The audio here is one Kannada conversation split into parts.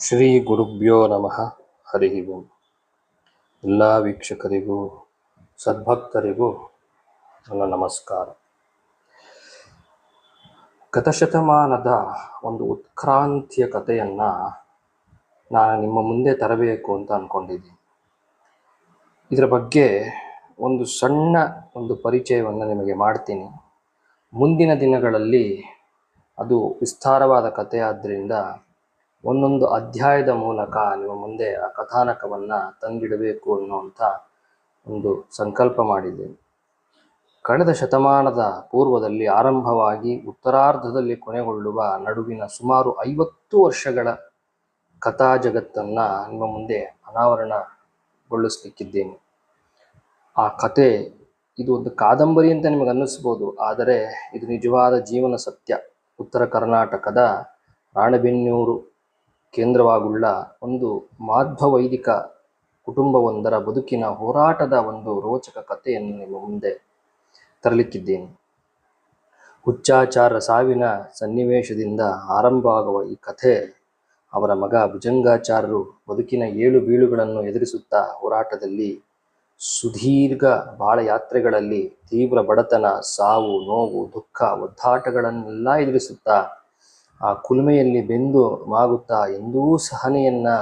ಶ್ರೀ ಗುರುಭ್ಯೋ ನಮಃ. ಹರಿ ಎಲ್ಲ ವೀಕ್ಷಕರಿಗೂ, ಸದ್ಭಕ್ತರಿಗೂ ನನ್ನ ನಮಸ್ಕಾರ. ಗತಶತಮಾನದ ಒಂದು ಉತ್ಕ್ರಾಂತಿಯ ಕಥೆಯನ್ನು ನಾನು ನಿಮ್ಮ ಮುಂದೆ ತರಬೇಕು ಅಂತ ಅಂದ್ಕೊಂಡಿದ್ದೀನಿ ಇದರ ಬಗ್ಗೆ ಒಂದು ಸಣ್ಣ ಒಂದು ಪರಿಚಯವನ್ನು ನಿಮಗೆ ಮಾಡ್ತೀನಿ. ಮುಂದಿನ ದಿನಗಳಲ್ಲಿ ಅದು ವಿಸ್ತಾರವಾದ ಕಥೆ ಆದ್ದರಿಂದ ಒಂದೊಂದು ಅಧ್ಯಾಯದ ಮೂಲಕ ನಿಮ್ಮ ಮುಂದೆ ಆ ಕಥಾನಕವನ್ನು ತಂದಿಡಬೇಕು ಅನ್ನುವಂಥ ಒಂದು ಸಂಕಲ್ಪ ಮಾಡಿದ್ದೇನೆ ಕಳೆದ ಶತಮಾನದ ಪೂರ್ವದಲ್ಲಿ ಆರಂಭವಾಗಿ ಉತ್ತರಾರ್ಧದಲ್ಲಿ ಕೊನೆಗೊಳ್ಳುವ ನಡುವಿನ ಸುಮಾರು ಐವತ್ತು ವರ್ಷಗಳ ಕಥಾ ಜಗತ್ತನ್ನು ನಿಮ್ಮ ಮುಂದೆ ಅನಾವರಣಗೊಳಿಸಲಿಕ್ಕಿದ್ದೇನೆ. ಆ ಕತೆ ಇದು ಒಂದು ಕಾದಂಬರಿ ಅಂತ ನಿಮಗೆ ಅನ್ನಿಸ್ಬೋದು, ಆದರೆ ಇದು ನಿಜವಾದ ಜೀವನ ಸತ್ಯ. ಉತ್ತರ ಕರ್ನಾಟಕದ ರಾಣೆಬೆನ್ನೂರು ಕೇಂದ್ರವಾಗುಳ್ಳ ಒಂದು ಮಾಧ್ವ ವೈದಿಕ ಕುಟುಂಬವೊಂದರ ಬದುಕಿನ ಹೋರಾಟದ ಒಂದು ರೋಚಕ ಕಥೆಯನ್ನು ನಿಮ್ಮ ಮುಂದೆ ತರಲಿಕ್ಕಿದ್ದೇನೆ. ಹುಚ್ಚಾಚಾರ ಸಾವಿನ ಸನ್ನಿವೇಶದಿಂದ ಆರಂಭವಾಗುವ ಈ ಕಥೆ ಅವರ ಮಗ ಭುಜಂಗಾಚಾರ್ಯರು ಬದುಕಿನ ಏಳು ಬೀಳುಗಳನ್ನು ಎದುರಿಸುತ್ತಾ ಹೋರಾಟದಲ್ಲಿ ಸುದೀರ್ಘ ಬಾಳ ಯಾತ್ರೆಗಳಲ್ಲಿ ತೀವ್ರ ಬಡತನ, ಸಾವು, ನೋವು, ದುಃಖ, ಒದ್ದಾಟಗಳನ್ನೆಲ್ಲ ಎದುರಿಸುತ್ತಾ ಆ ಕುಲುಮೆಯಲ್ಲಿ ಬೆಂದು ಮಾಗುತ್ತಾ ಎಂದೂ ಸಹನೆಯನ್ನು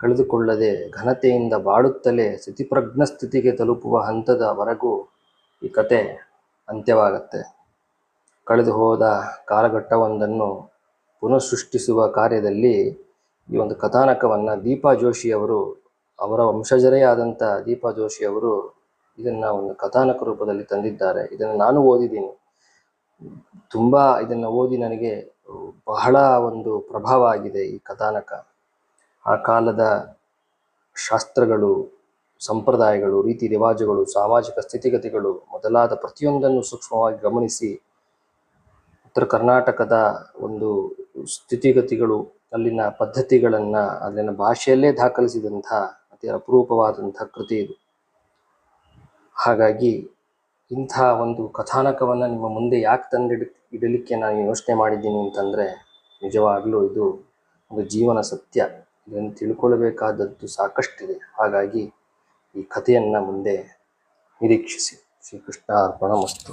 ಕಳೆದುಕೊಳ್ಳದೆ ಘನತೆಯಿಂದ ಬಾಳುತ್ತಲೇ ಸ್ಥಿತಿಪ್ರಜ್ಞ ಸ್ಥಿತಿಗೆ ತಲುಪುವ ಹಂತದವರೆಗೂ ಈ ಕತೆ ಅಂತ್ಯವಾಗತ್ತೆ. ಕಳೆದು ಹೋದ ಕಾಲಘಟ್ಟವೊಂದನ್ನು ಪುನಃಸೃಷ್ಟಿಸುವ ಕಾರ್ಯದಲ್ಲಿ ಈ ಒಂದು ಕಥಾನಕವನ್ನು ದೀಪಾ ಜೋಶಿಯವರು ಅವರ ವಂಶಜರೇ ಆದಂಥ ದೀಪಾ ಜೋಶಿಯವರು ಇದನ್ನು ಒಂದು ಕಥಾನಕ ರೂಪದಲ್ಲಿ ತಂದಿದ್ದಾರೆ. ಇದನ್ನು ನಾನು ಓದಿದ್ದೀನಿ. ತುಂಬ ಇದನ್ನು ಓದಿ ನನಗೆ ಬಹಳ ಒಂದು ಪ್ರಭಾವ ಆಗಿದೆ ಈ ಕಥಾನಕ. ಆ ಕಾಲದ ಶಾಸ್ತ್ರಗಳು, ಸಂಪ್ರದಾಯಗಳು, ರೀತಿ ರಿವಾಜುಗಳು, ಸಾಮಾಜಿಕ ಸ್ಥಿತಿಗತಿಗಳು ಮೊದಲಾದ ಪ್ರತಿಯೊಂದನ್ನು ಸೂಕ್ಷ್ಮವಾಗಿ ಗಮನಿಸಿ ಉತ್ತರ ಕರ್ನಾಟಕದ ಒಂದು ಸ್ಥಿತಿಗತಿಗಳು, ಅಲ್ಲಿನ ಪದ್ಧತಿಗಳನ್ನು, ಅಲ್ಲಿನ ಭಾಷೆಯಲ್ಲೇ ದಾಖಲಿಸಿದಂಥ ಅತಿ ಅಪರೂಪವಾದಂಥ ಕೃತಿ ಇದು. ಹಾಗಾಗಿ ಇಂಥ ಒಂದು ಕಥಾನಕವನ್ನು ನಿಮ್ಮ ಮುಂದೆ ಯಾಕೆ ತಂದಿಡ ಇಡಲಿಕ್ಕೆ ನಾನು ಯೋಚನೆ ಮಾಡಿದ್ದೀನಿ ಅಂತಂದರೆ, ನಿಜವಾಗಲೂ ಇದು ಒಂದು ಜೀವನ ಸತ್ಯ. ಇದನ್ನು ತಿಳ್ಕೊಳ್ಬೇಕಾದದ್ದು ಸಾಕಷ್ಟಿದೆ. ಹಾಗಾಗಿ ಈ ಕಥೆಯನ್ನು ಮುಂದೆ ನಿರೀಕ್ಷಿಸಿ. ಶ್ರೀಕೃಷ್ಣ ಅರ್ಪಣ ಮಸ್ತು.